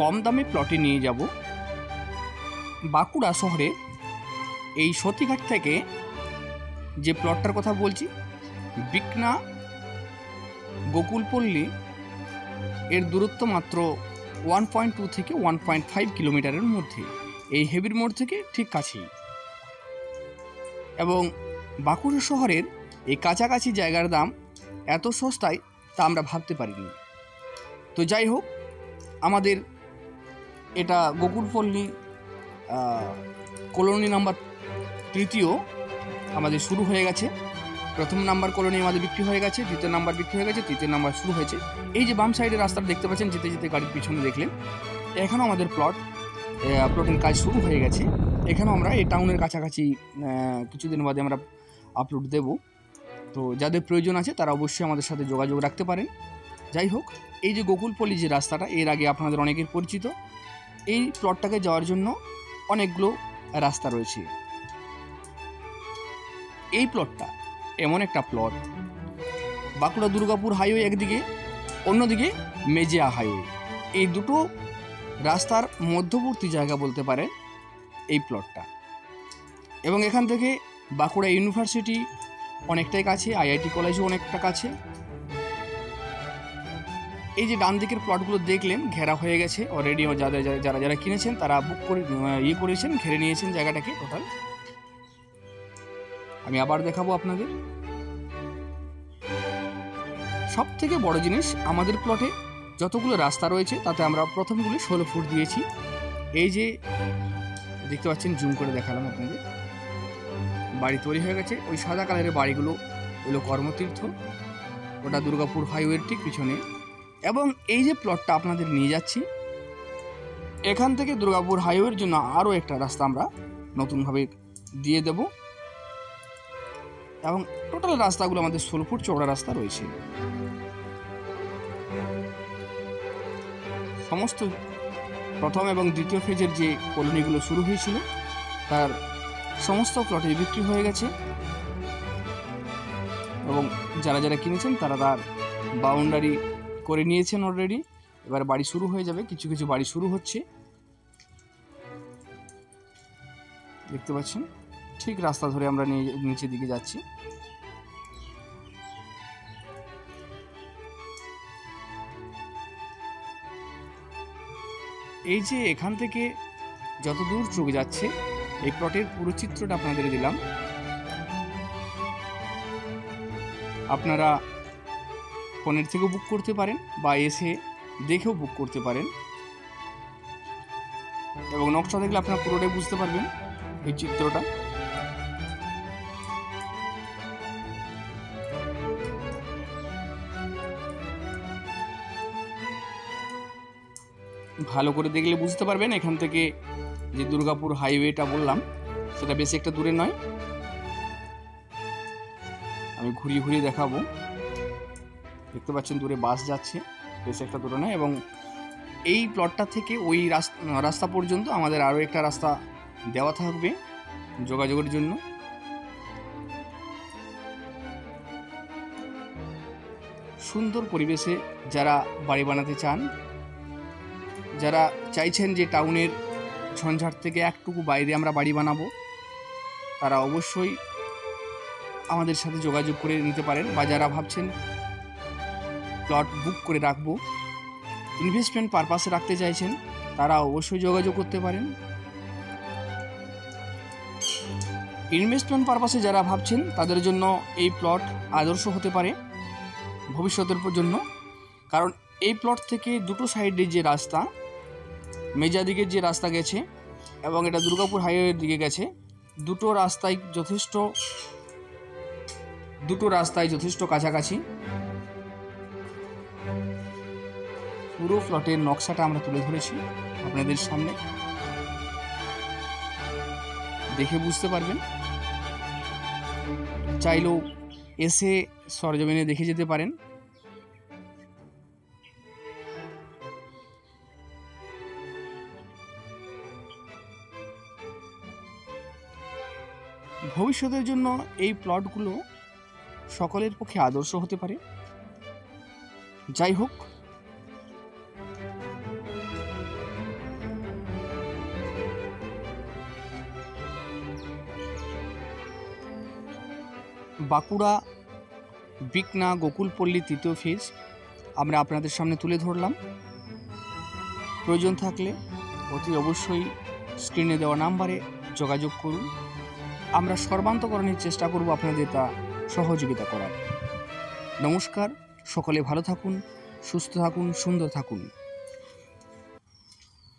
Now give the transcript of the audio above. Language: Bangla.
কম দামে প্লটে নিয়ে যাব। বাঁকুড়া শহরে এই সতীঘাট থেকে যে প্লটটার কথা বলছি, বিকনা গোকুলপল্লী, এর দূরত্ব মাত্র ওয়ান পয়েন্ট টু থেকে ওয়ান পয়েন্ট ফাইভ কিলোমিটারের মধ্যে। এই হেভির মোড় থেকে ঠিক কাছেই। এবং বাঁকুড়া শহরের এই কাছাকাছি জায়গার দাম এত সস্তায় তা আমরা ভাবতে পারিনি। তো যাই হোক, আমাদের এটা গোকুলপল্লী কলোনি নাম্বার তৃতীয় আমাদের শুরু হয়ে গেছে। প্রথম নাম্বার কলোনি আমাদের বিক্রি হয়ে গেছে, দ্বিতীয় নাম্বার বিক্রি হয়ে গেছে, তৃতীয় নাম্বার শুরু হয়েছে। এই যে বাম সাইডের রাস্তাটা দেখতে পাচ্ছেন, যেতে যেতে গাড়ির পিছনে দেখলেন। এখানেও আমাদের প্লট প্লটের কাজ শুরু হয়ে গেছে। এখানেও আমরা এই টাউনের কাছাকাছি কিছুদিন বাদে আমরা আপলোড দেব। তো যাদের প্রয়োজন আছে, তারা অবশ্যই আমাদের সাথে যোগাযোগ রাখতে পারেন। যাই হোক, এই যে গোকুলপল্লী যে রাস্তাটা, এর আগে আপনাদের অনেকের পরিচিত। এই প্লটটাকে যাওয়ার জন্য অনেকগুলো রাস্তা রয়েছে। এই প্লটটা এমন একটা প্লট বাঁকুড়া দুর্গাপুর হাইওয়ে একদিকে, অন্যদিকে মেজিয়া হাইওয়ে এই দুটো রাস্তার মধ্যবর্তী জায়গা বলতে পারে এই প্লটটা এবং এখান থেকে বাঁকুড়া ইউনিভার্সিটি অনেকটাই কাছে আইআইটি কলেজও অনেকটা কাছে। এই যে ডান দিকের প্লটগুলো দেখলেন, ঘেরা হয়ে গেছে অলরেডি যাদের যারা- যারা কিনেছেন, তারা বুক করে ইয়ে করেছেন, ঘিরে নিয়েছেন জায়গাটাকে টোটাল আমি আবার দেখাবো আপনাদের। সব থেকে বড় জিনিস, আমাদের প্লটে যতগুলো রাস্তা রয়েছে, তাতে আমরা প্রথমগুলি ষোলো ফুট দিয়েছি। এই যে, দেখতে পাচ্ছেন জুম করে দেখালাম আপনাদের। বাড়ি তৈরি হয়ে গেছে। ওই সাদা কালারের বাড়িগুলো হলো কর্মতীর্থ। ওটা দুর্গাপুর হাইওয়ের ঠিক পিছনে। এবং এই যে প্লটটা আপনাদের নিয়ে যাচ্ছি, এখান থেকে দুর্গাপুর হাইওয়ের জন্য আরও একটা রাস্তা আমরা নতুনভাবে দিয়ে দেব। এবং টোটাল রাস্তাগুলো আমাদের ষোলো ফুট চওড়া রাস্তা রয়েছে। সমস্ত প্রথম এবং দ্বিতীয় ফেজের যে কলোনিগুলো শুরু হয়েছিল, তার সমস্ত প্লটে বিক্রি হয়ে গেছে। এবং যারা যারা কিনেছেন, তারা তার বাউন্ডারি করে নিয়েছেন অলরেডি এবার বাড়ি শুরু হয়ে যাবে, কিছু কিছু বাড়ি শুরু হচ্ছে। দেখতে পাচ্ছেন? ঠিক রাস্তা ধরে আমরা নিচের দিকে যাচ্ছি। এই যে এখান থেকে যত দূর চোখ যাচ্ছে, এই প্লটের পুরো চিত্রটা আপনাদের দিলাম। আপনারা ফোনের থেকেও বুক করতে পারেন বা এসে দেখেও বুক করতে পারেন। এবং নকশা দেখলে আপনারা পুরোটাই বুঝতে পারবেন এই চিত্রটা। ভালো করে দেখলে বুঝতে পারবেন এখান থেকে যে দুর্গাপুর হাইওয়েটা বললাম, সেটা বেশি একটা দূরে নয়। আমি ঘুরিয়ে ঘুরিয়ে দেখাবো। দেখতে পাচ্ছেন দূরে বাস যাচ্ছে, বেশ একটা দূরে নয় এবং এই প্লটটা থেকে ওই রাস- রাস্তা পর্যন্ত আমাদের আরও একটা রাস্তা দেওয়া থাকবে যোগাযোগের জন্য। সুন্দর পরিবেশে যারা বাড়ি বানাতে চান, যারা চাইছেন যে টাউনের ঝঞ্ঝাট থেকে একটুকু বাইরে আমরা বাড়ি বানাবো, তারা অবশ্যই আমাদের সাথে যোগাযোগ করে নিতে পারেন বা যারা ভাবছেন প্লট বুক করে রাখব। ইনভেস্টমেন্ট পারপাসে রাখতে চাইছেন, তারা অবশ্যই যোগাযোগ করতে পারেন। ইনভেস্টমেন্ট পারপাসে যারা ভাবছেন, তাদের জন্য এই প্লট আদর্শ হতে পারে ভবিষ্যতের জন্য। কারণ এই প্লট থেকে দুটো সাইডে যে রাস্তা মেজা দিকের যে রাস্তা গেছে এবং এটা দুর্গাপুর হাইওয়ের দিকে গেছে, দুটো রাস্তায় যথেষ্ট, দুটো রাস্তায় যথেষ্ট কাছাকাছি। পুরো প্লটের নকশাটা আমরা তুলে ধরেছি আপনাদের সামনে। দেখে বুঝতে পারবেন। চাইলেও এসে সরজমিনে দেখে যেতে পারেন। ভবিষ্যতের জন্য এই প্লটগুলো সকলের পক্ষে আদর্শ হতে পারে। যাই হোক বাঁকুড়া, বিকনা, গোকুলপল্লী তৃতীয় ফেজ আমরা আপনাদের সামনে তুলে ধরলাম। প্রয়োজন থাকলে অতি অবশ্যই স্ক্রিনে দেওয়া নাম্বারে যোগাযোগ করুন। আমরা সর্বান্তকরণের চেষ্টা করব আপনাদের তা সহযোগিতা করার। নমস্কার, সকলে ভালো থাকুন, সুস্থ থাকুন, সুন্দর থাকুন।